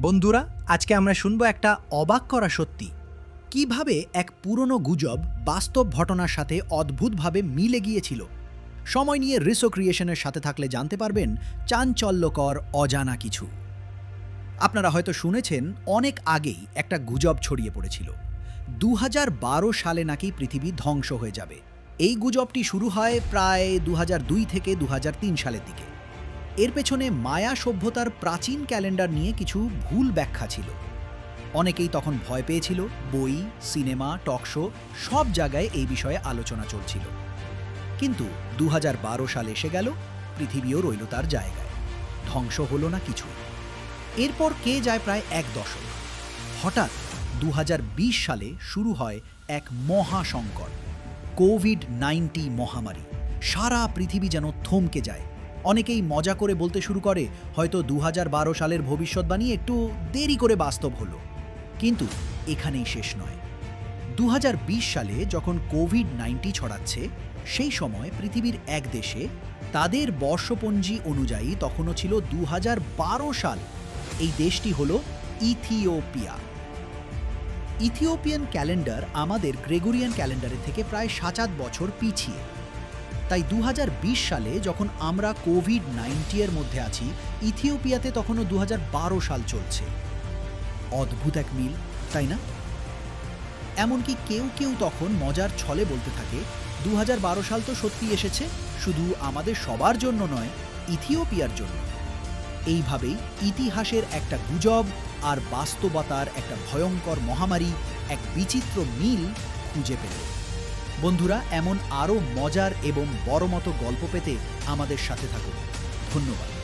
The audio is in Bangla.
বন্ধুরা, আজকে আমরা শুনব একটা অবাক করা সত্যি। কীভাবে এক পুরনো গুজব বাস্তব ঘটনার সাথে অদ্ভুতভাবে মিলে গিয়েছিল? সময় নিয়ে রিসো ক্রিয়েশনের সাথে থাকলে জানতে পারবেন চাঞ্চল্যকর অজানা কিছু। আপনারা হয়তো শুনেছেন, অনেক আগেই একটা গুজব ছড়িয়ে পড়েছিল। দু হাজার বারো সালে নাকি পৃথিবী ধ্বংস হয়ে যাবে। এই গুজবটি শুরু হয় প্রায় দু হাজার দুই থেকে দু হাজার তিন সালের দিকে। এর পেছনে মায়া সভ্যতার প্রাচীন ক্যালেন্ডার নিয়ে কিছু ভুল ব্যাখ্যা ছিল। অনেকেই তখন ভয় পেয়েছিল, বই, সিনেমা, টক শো, সব জায়গায় এই বিষয়ে আলোচনা চলছিল। কিন্তু দু সাল এসে গেল, পৃথিবীও রইল তার জায়গায়। ধ্বংস হলো না কিছু। এরপর কে যায় প্রায় এক দশক। হঠাৎ দু হাজার বিশ সালে শুরু হয় এক মহা সংকট কোভিড নাইন্টি মহামারী। সারা পৃথিবী যেন থমকে যায়। অনেকেই মজা করে বলতে শুরু করে, হয়তো দু হাজার বারো সালের ভবিষ্যৎবাণী একটু দেরি করে বাস্তব হলো। কিন্তু এখানেই শেষ নয়। দু সালে যখন কোভিড নাইন্টি ছড়াচ্ছে, সেই সময় পৃথিবীর এক দেশে তাদের বর্ষপঞ্জি অনুযায়ী তখনও ছিল দু হাজার বারো সাল। এই দেশটি হল ইথিওপিয়া। ইথিওপিয়ান ক্যালেন্ডার আমাদের গ্রেগরিয়ান ক্যালেন্ডারের থেকে প্রায় সাত বছর পিছিয়ে। তাই দু হাজার বিশ সালে যখন আমরা কোভিড নাইন্টি এর মধ্যে আছি, ইথিওপিয়াতে তখনও দু হাজার বারো সাল চলছে। অদ্ভুত এক মিল, তাই না? এমনকি কেউ কেউ তখন মজার ছলে বলতে থাকে দু হাজার বারো সাল তো সত্যি এসেছে, শুধু আমাদের সবার জন্য নয়, ইথিওপিয়ার জন্য। এইভাবেই ইতিহাসের একটা গুজব আর বাস্তবতার একটা ভয়ঙ্কর মহামারী এক বিচিত্র মিল খুঁজে পেল। বন্ধুরা এমন আরও মজার এবং বড় মতো গল্প পেতে আমাদের সাথে থাকুন। ধন্যবাদ।